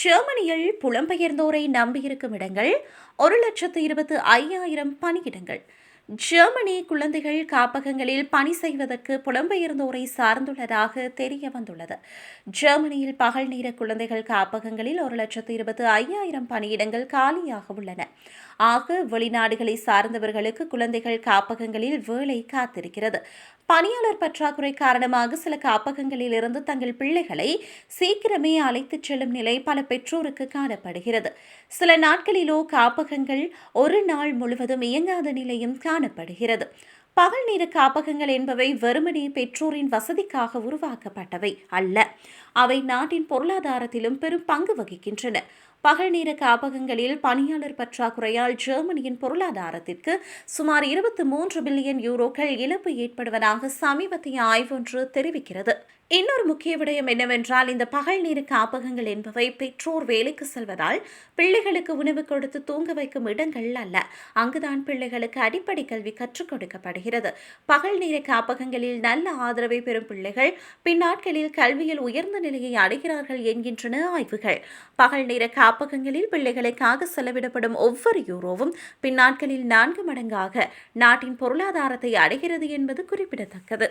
ஜெர்மனியில் புலம்பெயர்ந்தோரை நம்பியிருக்கும் இடங்கள் ஒரு லட்சத்து இருபத்து ஐயாயிரம் பணியிடங்கள். ஜெர்மனி குழந்தைகள் காப்பகங்களில் பணி செய்வதற்கு புலம்பெயர்ந்தோரை சார்ந்துள்ளதாக தெரிய வந்துள்ளது. ஜெர்மனியில் பகல் நேர குழந்தைகள் காப்பகங்களில் ஒரு லட்சத்து இருபத்து ஐயாயிரம் பணியிடங்கள் காலியாக உள்ளன. ஆக வெளிநாடுகளை சார்ந்தவர்களுக்கு குழந்தைகள் காப்பகங்களில் வேலை காத்திருக்கிறது. பணியாளர் பற்றாக்குறை காரணமாக சில காப்பகங்களில் இருந்து தங்கள் பிள்ளைகளை சீக்கிரமே அழைத்துச் செல்லும் நிலை பல பெற்றோருக்கு காணப்படுகிறது. சில நாட்களிலோ காப்பகங்கள் ஒரு நாள் முழுவதும் இயங்காத நிலையும் காணப்படுகிறது. பகல் நேர காப்பகங்கள் என்பவை வெறுமனே பெற்றோரின் வசதிக்காக உருவாக்கப்பட்டவை அல்ல. அவை நாட்டின் பொருளாதாரத்திலும் பெரும் பங்கு வகிக்கின்றன. பகல் நேர காப்பகங்களில் பணியாளர் பற்றாக்குறையால் ஜெர்மனியின் பொருளாதாரத்திற்கு சுமார் இருபத்தி மூன்று பில்லியன் யூரோக்கள் இழப்பு ஏற்படுவதாக சமீபத்திய ஆய்வொன்று தெரிவிக்கிறது. இன்னொரு முக்கிய விடயம் என்னவென்றால் இந்த பகல் நேர காப்பகங்கள் என்பவை பெற்றோர் வேலைக்கு செல்வதால் பிள்ளைகளுக்கு உணவு கொடுத்து தூங்க வைக்கும் இடங்கள் அல்ல. அங்குதான் பிள்ளைகளுக்கு அடிப்படை கல்வி கற்றுக் கொடுக்கப்படுகிறது. பகல் நேர காப்பகங்களில் நல்ல ஆதரவை பெறும் பிள்ளைகள் பின்னாட்களில் கல்வியில் உயர்ந்த நிலையை அடைகிறார்கள் என்கின்றன ஆய்வுகள். பகல் நேர காப்பகங்களில் பிள்ளைகளுக்காக செலவிடப்படும் ஒவ்வொரு யூரோவும் பின்னாட்களில் நான்கு மடங்காக நாட்டின் பொருளாதாரத்தை அடைகிறது என்பது குறிப்பிடத்தக்கது.